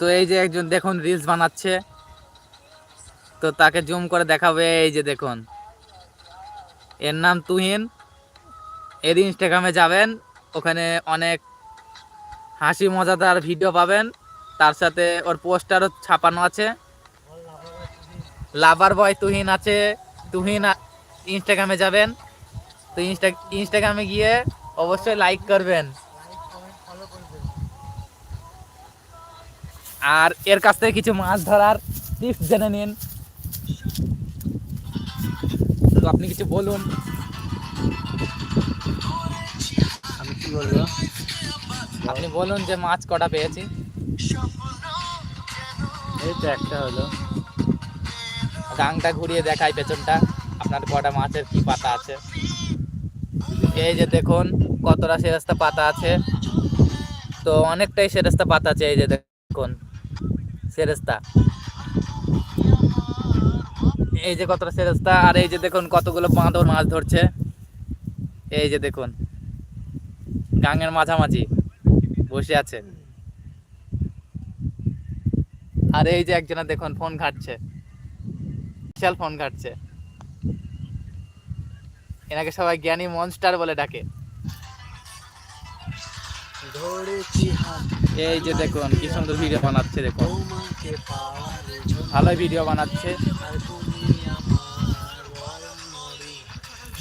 তো এই যে একজন দেখুন রিলস বানাচ্ছে। তো তাকে জুম করে দেখাবে, এই যে দেখুন। এর নাম তুহিন। এর ইনস্টাগ্রামে যাবেন, ওখানে অনেক হাসি মজাদার ভিডিও পাবেন। তার সাথে ওর পোস্টারও ছাপানো আছে। লাভার বয় তুহিন আছে। তুহিন ইনস্টাগ্রামে যাবেন। তো ইনস্টা ইনস্টাগ্রামে গিয়ে অবশ্যই লাইক করবেন। আর এর কাছ থেকে কিছু মাছ ধরার টিপস জেনে নিন। তো আপনি কিছু বলুন। আমি কি বলব? আপনি বলুন যে মাছ কটা পেয়েছি। এই তো একটা হলো। গাংটা ঘুরিয়ে দেখাই পেছনটা। আপনার কটা মাছের কি পাতা আছে? এই যে দেখুন কতটা সেরাস্তা পাতা আছে। তো অনেকটাই সেরেস্তা পাতা আছে এই যে দেখুন। সেরেস্তা এই যে কতটা সেরেস্তা আর এই যে দেখুন কতগুলো বাঁদর মাছ ধরছে। এই যে দেখুন, গাঙের মাঝামাঝি বসে আছে। আর এই যে একজনা দেখুন ফোন ঘাটছে। বিশাল ফোন ঘাটছে। এনাকে সবাই জ্ঞানী মনস্টার বলে ডাকে। এই যে দেখুন, কি সুন্দর ভিডিও বানাচ্ছে, দেখুন। ভালোই ভিডিও বানাচ্ছে।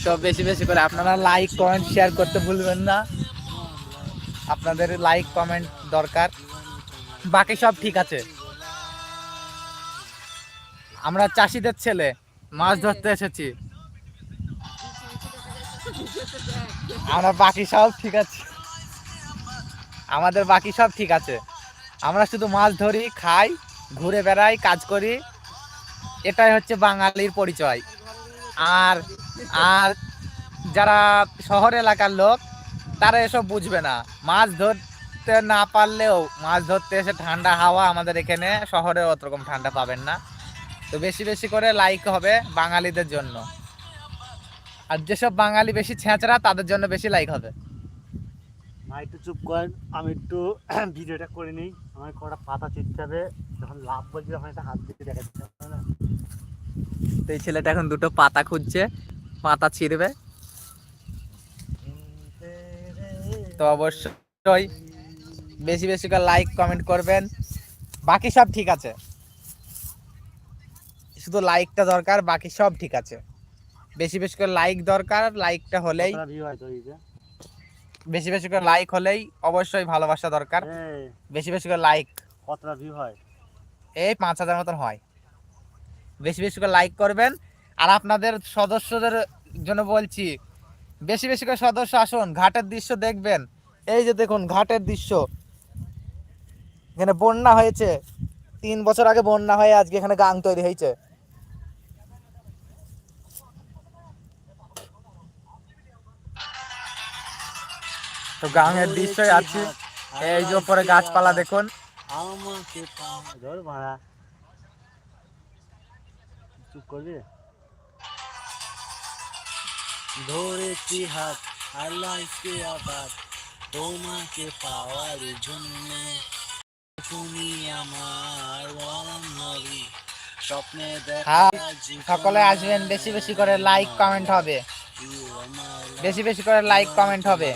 সব বেশি বেশি করে আপনারা লাইক কমেন্ট শেয়ার করতে ভুলবেন না। আপনাদের লাইক কমেন্ট দরকার। বাকি সব ঠিক আছে। আমরা চাষিদের ছেলে, মাছ ধরতে এসেছি। আমরা বাকি সব ঠিক আছে। আমাদের বাকি সব ঠিক আছে। আমরা শুধু মাছ ধরি, খাই, ঘুরে বেড়াই, কাজ করি। এটাই হচ্ছে বাঙালির পরিচয়। আর আর যারা শহর এলাকার লোক, তারা এসব বুঝবে না। মাছ ধরতে না পারলেও, মাছ ধরতে এসে ঠান্ডা হাওয়া আমাদের এখানে শহরে অতরকম ঠান্ডা পাবেন না। তো বেশি বেশি করে লাইক হবে বাঙালিদের জন্য। আর যেসব বাঙালি বেশি ছেঁচড়া, তাদের জন্য বেশি লাইক হবে। একটু চুপ করেন আমি একটু ভিডিওটা করে নিই। আমার কটা পাতা হবে যখন লাভ বলছি তখন একটা হাত দিয়ে দেখা দিতে হবে না? তো এই ছেলেটা এখন দুটো পাতা খুঁজছে পাতা ছিঁড়বে। তো অবশ্যই বেশি বেশি করে লাইক কমেন্ট করবেন। বাকি সব ঠিক আছে। শুধু লাইকটা দরকার বাকি সব ঠিক আছে। বেশি বেশি করে লাইক দরকার লাইকটা হলেই কতটা ভিউ হয় তো এই যে বেশি বেশি করে লাইক হলেই অবশ্যই ভালোবাসা দরকার। বেশি বেশি করে লাইক কতটা ভিউ হয়? এই পাঁচ হাজার মতন হয়। বেশি বেশি করে লাইক করবেন। আর আপনাদের সদস্যদের জন্য বলছি বেশি বেশি করে সদস্য আসুন ঘাটের দৃশ্য দেখবেন। এই যে দেখুন ঘাটের দৃশ্য। এখানে বন্যা হয়েছে। তিন বছর আগে বন্যা হয়ে আজকে এখানে গাং তৈরি হয়েছে। তো গাঙের দৃশ্যই আছে। এই যে উপরে গাছপালা দেখুন। ধরেছি হাত আল্লাহকে আবার তোমাকে পাওয়ার জন্য। তুমি আমার স্বপ্নে হ্যাঁ, দেখা জীবন সকলে আসবেন বেশি বেশি করে লাইক কমেন্ট হবে। বেশি বেশি করে লাইক কমেন্ট হবে।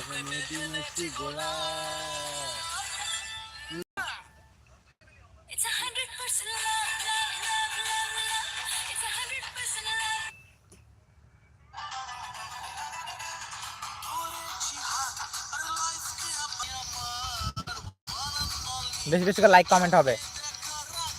বেশি বেশি করে লাইক কমেন্ট হবে।